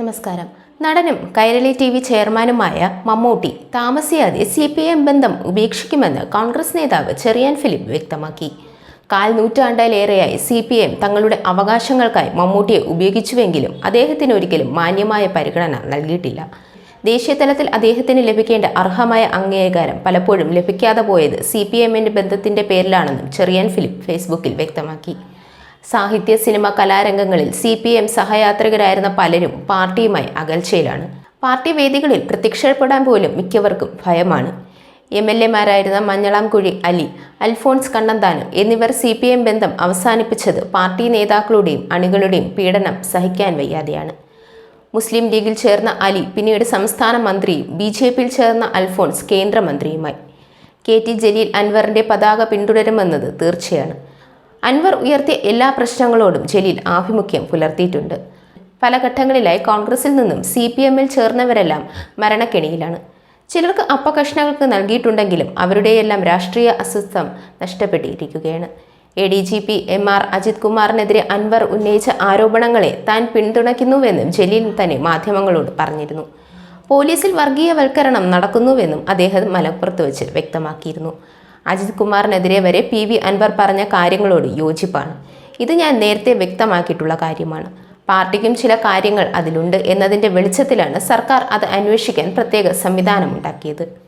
നമസ്കാരം. നടനും Kairali T V ചെയർമാനുമായ മമ്മൂട്ടി താമസിയാതെ സി പി എം ബന്ധം ഉപേക്ഷിക്കുമെന്ന് കോൺഗ്രസ് നേതാവ് ചെറിയാൻ ഫിലിപ്പ് വ്യക്തമാക്കി. കാൽ നൂറ്റാണ്ടിലേറെയായി സി പി എം തങ്ങളുടെ അവകാശങ്ങൾക്കായി മമ്മൂട്ടിയെ ഉപയോഗിച്ചുവെങ്കിലും അദ്ദേഹത്തിന് ഒരിക്കലും മാന്യമായ പരിഗണന നൽകിയിട്ടില്ല. ദേശീയ തലത്തിൽ അദ്ദേഹത്തിന് ലഭിക്കേണ്ട അർഹമായ അംഗീകാരം പലപ്പോഴും ലഭിക്കാതെ പോയത് സി പി എമ്മിന്റെ ബന്ധത്തിന്റെ പേരിലാണെന്നും ചെറിയാൻ ഫിലിപ്പ് ഫേസ്ബുക്കിൽ വ്യക്തമാക്കി. സാഹിത്യ സിനിമ കലാരംഗങ്ങളിൽ സി പി എം സഹയാത്രികരായിരുന്ന പലരും പാർട്ടിയുമായി അകൽച്ചയിലാണ്. പാർട്ടി വേദികളിൽ പ്രത്യക്ഷപ്പെടാൻ പോലും മിക്കവർക്കും ഭയമാണ്. എം എൽ എമാരായിരുന്ന മഞ്ഞളാംകുഴി അലി അൽഫോൺസ് കണ്ണന്താനം എന്നിവർ സി പി എം ബന്ധം അവസാനിപ്പിച്ചത് പാർട്ടി നേതാക്കളുടെയും അണികളുടെയും പീഡനം സഹിക്കാൻ വയ്യാതെയാണ്. മുസ്ലിം ലീഗിൽ ചേർന്ന അലി പിന്നീട് സംസ്ഥാന മന്ത്രിയും ബി ജെ പിയിൽ ചേർന്ന അൽഫോൺസ് കേന്ദ്രമന്ത്രിയുമായി. കെ ടി ജലീൽ അൻവറിന്റെ പതാക പിന്തുടരുമെന്നത് തീർച്ചയാണ്. അൻവർ ഉയർത്തിയ എല്ലാ പ്രശ്നങ്ങളോടും ജലീൽ ആഭിമുഖ്യം പുലർത്തിയിട്ടുണ്ട്. പല ഘട്ടങ്ങളിലായി കോൺഗ്രസിൽ നിന്നും സി പി എമ്മിൽ ചേർന്നവരെല്ലാം മരണക്കെണിയിലാണ്. ചിലർക്ക് അപ്പകഷ്ണങ്ങൾക്ക് നൽകിയിട്ടുണ്ടെങ്കിലും അവരുടെയെല്ലാം രാഷ്ട്രീയ അസ്വസ്ഥം നഷ്ടപ്പെട്ടിരിക്കുകയാണ്. A D G P M R Ajith കുമാറിനെതിരെ Anwar ഉന്നയിച്ച ആരോപണങ്ങളെ താൻ പിന്തുണയ്ക്കുന്നുവെന്നും ജലീൽ തന്നെ മാധ്യമങ്ങളോട് പറഞ്ഞിരുന്നു. പോലീസിൽ വർഗീയവൽക്കരണം നടക്കുന്നുവെന്നും അദ്ദേഹം മലപ്പുറത്ത് വെച്ച് വ്യക്തമാക്കിയിരുന്നു. അജിത് കുമാറിനെതിരെ വരെ പി വി അൻവർ പറഞ്ഞ കാര്യങ്ങളോട് യോജിപ്പാണ്. ഇത് ഞാൻ നേരത്തെ വ്യക്തമാക്കിയിട്ടുള്ള കാര്യമാണ്. പാർട്ടിക്കും ചില കാര്യങ്ങൾ അതിലുണ്ട് എന്നതിന്റെ വെളിച്ചത്തിലാണ് സർക്കാർ അത് അന്വേഷിക്കാൻ പ്രത്യേക സംവിധാനമുണ്ടാക്കിയത്.